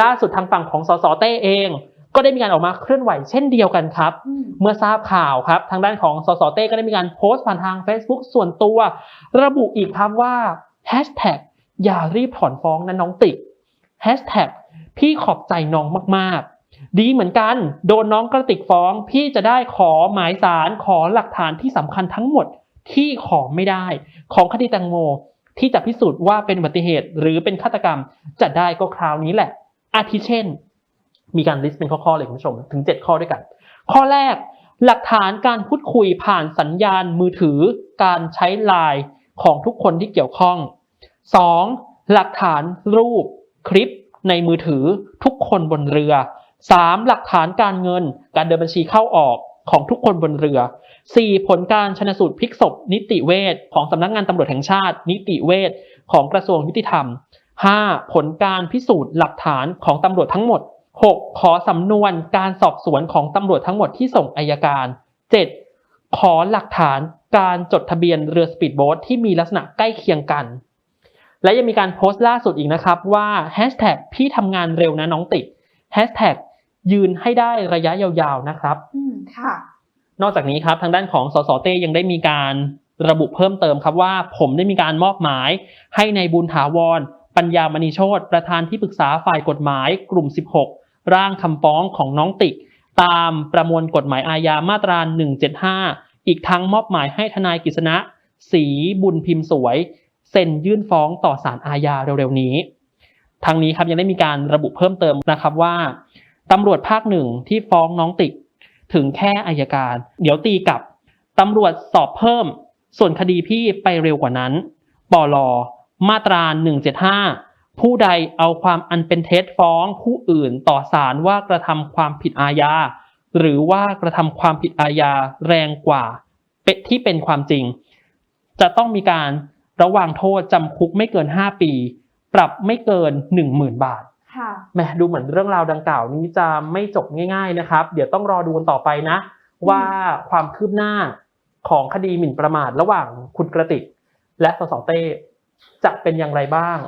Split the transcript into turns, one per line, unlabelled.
ล่าสุดทางฝั่งของสสเต้เอง ก็ได้มีการออกมาเคลื่อนไหวเช่นเดียวกันครับ
อืม
เมื่อทราบข่าวครับ ทางด้านของสสเต้ก็ได้มีการโพสต์ผ่านทาง Facebook ส่วนตัว ระบุอีกครับว่า Hashtag อย่ารีบถอนฟ้องนะน้องติก Hashtag พี่ขอบใจน้องมากๆ ดีเหมือนกัน โดนน้องกระติกฟ้อง พี่จะได้ขอหมายสารขอหลักฐานที่สำคัญทั้งหมดที่ขอไม่ได้ ของคดีแตงโมที่จะพิสูจน์ว่าเป็นอุบัติเหตุหรือเป็นฆาตกรรมจะได้ก็คราวนี้แหละ อาทิเช่น มีการลิสต์เป็นข้อๆเลยคุณผู้ชมถึง 7 ข้อด้วยกัน ข้อแรกหลักฐานการพูดคุยผ่านสัญญาณมือถือ การใช้ไลน์ของทุกคนที่เกี่ยวข้อง 2. หลักฐานรูป คลิปในมือถือทุกคนบนเรือ 3. หลักฐานการเงิน การเดินบัญชีเข้าออกของทุกคนบนเรือ 4. ผลการชนสูตรพลิกศพนิติเวชของสำนักงานตำรวจแห่งชาติ นิติเวชของกระทรวงยุติธรรม 5. ผลการพิสูจน์หลักฐานของตำรวจทั้งหมด 6. ขอสำนวนการสอบสวนของตำรวจทั้งหมดที่ส่งอายการ 7. ขอหลักฐานการจดทะเบียนเรือสปีดโบ๊ทที่มีลักษณะใกล้เคียงกัน และยังมีการโพสต์ล่าสุดอีกนะครับว่า Hashtag พี่ทำงานเร็วนะน้องติด Hashtag ยืนให้ได้ระยะยาวๆนะครับ
อืมค่ะ
นอกจากนี้ครับทางด้านของสสเต้ยังได้มีการระบุเพิ่มเติมครับว่า ผมได้มีการมอบหมายให้ในายบุญถาวร ปัญญามณีโชตประธานที่ปรึกษาฝ่ายกฎหมายกลุ่ม 16 ร่างคำฟ้องของน้องติก ตามประมวลกฎหมายอาญามาตรา 175 อีกทั้งมอบหมายให้ทนายกฤษณะศรีบุญพิมพ์สวยเซ็นยื่นฟ้องต่อศาลอาญาเร็วๆนี้ทางนี้ครับยังได้มีการระบุเพิ่มเติมนะครับว่าตำรวจภาคหนึ่งที่ฟ้องน้องติกถึงแค่อายการ เดี๋ยวตีกลับตำรวจสอบเพิ่ม ส่วนคดีพี่ไปเร็วกว่านั้นปลอ มาตรา 175 ผู้ใดเอาความอันเป็นเท็จฟ้องผู้อื่นต่อศาลว่ากระทำความผิดอาญาหรือว่ากระทำความผิดอาญาแรงกว่าเป็ที่เป็นความจริง จะต้องมีการระวางโทษจำคุกไม่เกิน 5 ปี ปรับไม่เกิน 10,000 บาท
ค่ะ
แหมดูเหมือนเรื่องราวดังกล่าวนี้จะไม่จบง่าย ๆนะครับ เดี๋ยวต้องรอดูกันต่อไปนะ ว่าความคืบหน้าของคดีหมิ่นประมาทระหว่างคุณกระติก และสสเต้ จะเป็นอย่างไรบ้าง